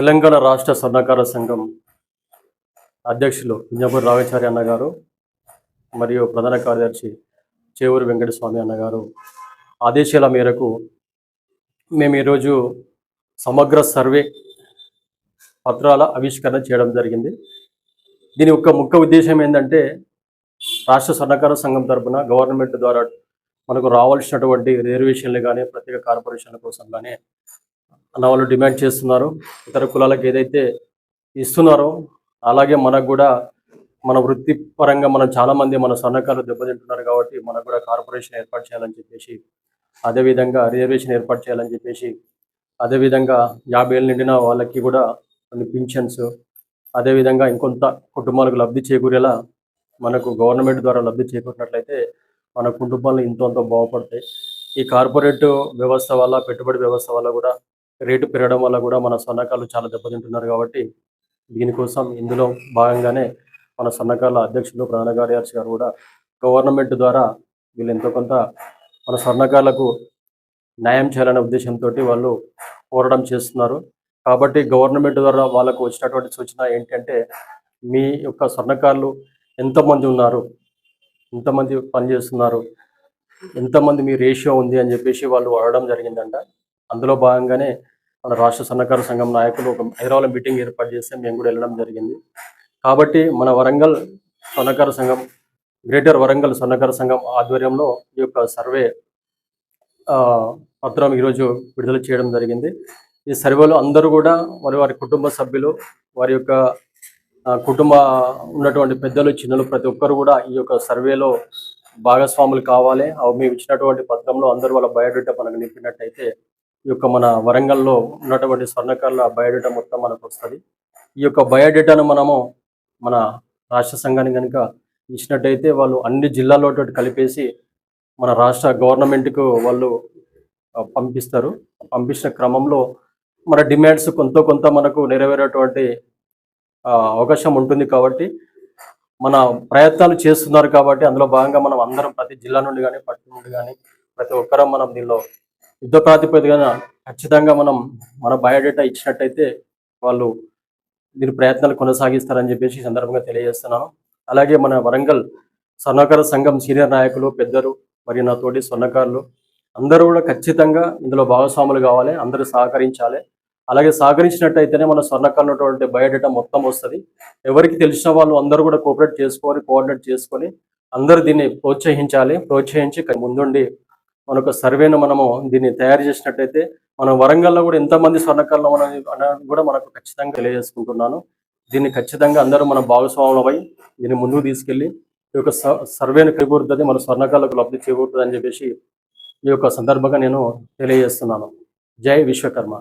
తెలంగాణ రాష్ట్ర స్వర్ణకార సంఘం అధ్యక్షులు కుంజపూరి రాఘచారి అన్న గారు మరియు ప్రధాన కార్యదర్శి చేవూరు వెంకటస్వామి అన్న గారు ఆదేశాల మేరకు మేము ఈరోజు సమగ్ర సర్వే పత్రాల ఆవిష్కరణ చేయడం జరిగింది. దీని యొక్క ముఖ్య ఉద్దేశం ఏంటంటే రాష్ట్ర స్వర్ణకార సంఘం తరఫున గవర్నమెంట్ ద్వారా మనకు రావాల్సినటువంటి రిజర్వేషన్లు కానీ ప్రత్యేక కార్పొరేషన్ల కోసం కానీ అన్న వాళ్ళు డిమాండ్ చేస్తున్నారు. ఇతర కులాలకు ఏదైతే ఇస్తున్నారో అలాగే మనకు కూడా మన వృత్తి పరంగా మనం చాలా మంది మన సన్నకారులు దెబ్బతింటున్నారు కాబట్టి మనకు కూడా కార్పొరేషన్ ఏర్పాటు చేయాలని చెప్పేసి అదేవిధంగా రిజర్వేషన్ ఏర్పాటు చేయాలని చెప్పేసి అదేవిధంగా యాభై ఏళ్ళు నిండిన వాళ్ళకి కూడా కొన్ని పింఛన్స్ అదేవిధంగా ఇంకొంత కుటుంబాలకు లబ్ధి చేకూరేలా మనకు గవర్నమెంట్ ద్వారా లబ్ధి చేకూరినట్లయితే మన కుటుంబాలు ఇంతో బాగుపడతాయి. ఈ కార్పొరేట్ వ్యవస్థ వల్ల పెట్టుబడి వ్యవస్థ వల్ల కూడా రేటు పెరగడం వల్ల కూడా మన సన్నకారులు చాలా దెబ్బతింటున్నారు కాబట్టి దీనికోసం ఇందులో భాగంగానే మన సన్నకారుల అధ్యక్షులు ప్రధాన కార్యదర్శి గారు కూడా గవర్నమెంట్ ద్వారా వీళ్ళు ఎంతో కొంత మన స్వర్ణకారులకు న్యాయం చేయాలనే ఉద్దేశంతో వాళ్ళు పోరాటం చేస్తున్నారు. కాబట్టి గవర్నమెంట్ ద్వారా వాళ్ళకు వచ్చినటువంటి సూచన ఏంటంటే మీ యొక్క స్వర్ణకారులు ఎంతమంది ఉన్నారు? ఎంతమంది పనిచేస్తున్నారు? ఎంతమంది మీ రేషియో ఉంది అని చెప్పేసి వాళ్ళు అడగడం జరిగిందంట. అందులో భాగంగానే మన రాష్ట్ర సన్నకారు సంఘం నాయకులు ఒక హైదరాబాద్ మీటింగ్ ఏర్పాటు చేస్తే మేము కూడా వెళ్ళడం జరిగింది. కాబట్టి మన వరంగల్ సన్నకారు సంఘం గ్రేటర్ వరంగల్ సన్నకారు సంఘం ఆధ్వర్యంలో ఈ యొక్క సర్వే ఆ, పత్రం ఈరోజు విడుదల చేయడం జరిగింది. ఈ సర్వేలో అందరూ కూడా వారి వారి కుటుంబ సభ్యులు వారి యొక్క కుటుంబ ఉన్నటువంటి పెద్దలు చిన్నలు ప్రతి ఒక్కరు కూడా ఈ యొక్క సర్వేలో భాగస్వాములు కావాలి. అవి మేము ఇచ్చినటువంటి పత్రంలో అందరూ వాళ్ళ బయోడేటా మనకు నింపినట్టయితే యొక్క మన వరంగల్లో ఉన్నటువంటి స్వర్ణకారుల బయోడేటా మొత్తం మనకు వస్తుంది. ఈ యొక్క బయోడేటాను మనము మన రాష్ట్ర సంఘానికి కనుక ఇచ్చినట్టయితే వాళ్ళు అన్ని జిల్లాల్లో కలిపేసి మన రాష్ట్ర గవర్నమెంట్కు వాళ్ళు పంపిస్తారు. పంపించిన క్రమంలో మన డిమాండ్స్ కొంత కొంత మనకు నెరవేరేటువంటి ఆ, అవకాశం ఉంటుంది కాబట్టి మన ప్రయత్నాలు చేస్తున్నారు కాబట్టి అందులో భాగంగా మనం అందరం ప్రతి జిల్లా నుండి కానీ పట్టణం నుండి కానీ ప్రతి ఒక్కరం మనం దీనిలో యుద్ధ ప్రాతిపదికన ఖచ్చితంగా మనం మన బయోడేటా ఇచ్చినట్టయితే వాళ్ళు దీని ప్రయత్నాలు కొనసాగిస్తారని చెప్పేసి ఈ సందర్భంగా తెలియజేస్తున్నాను. అలాగే మన వరంగల్ స్వర్ణకార సంఘం సీనియర్ నాయకులు పెద్దలు మరియు నా తోటి స్వర్ణకారులు అందరూ కూడా ఖచ్చితంగా ఇందులో భాగస్వాములు కావాలి అందరూ సహకరించాలి. అలాగే సహకరించినట్టయితేనే మన స్వర్ణకారులు ఉన్నటువంటి బయోడేటా మొత్తం వస్తుంది. ఎవరికి తెలిసిన వాళ్ళు అందరూ కూడా కోఆపరేట్ చేసుకొని కోఆర్డినేట్ చేసుకొని అందరూ దీన్ని ప్రోత్సహించాలి. ప్రోత్సహించి ముందుండి మనకు సర్వేను మనము దీన్ని తయారు చేసినట్టయితే మనం వరంగల్లో కూడా ఎంతమంది స్వర్ణకారులు మనం అనేది కూడా మనకు ఖచ్చితంగా తెలియజేసుకుంటున్నాను. దీన్ని ఖచ్చితంగా అందరూ మన భాగస్వాములపై దీన్ని ముందుకు తీసుకెళ్ళి ఈ యొక్క స- సర్వేను కైగూరుతుంది మన స్వర్ణకారులకు లబ్ధి చేకూరుతుంది అని చెప్పేసి ఈ యొక్క సందర్భంగా నేను తెలియజేస్తున్నాను. జై విశ్వకర్మ.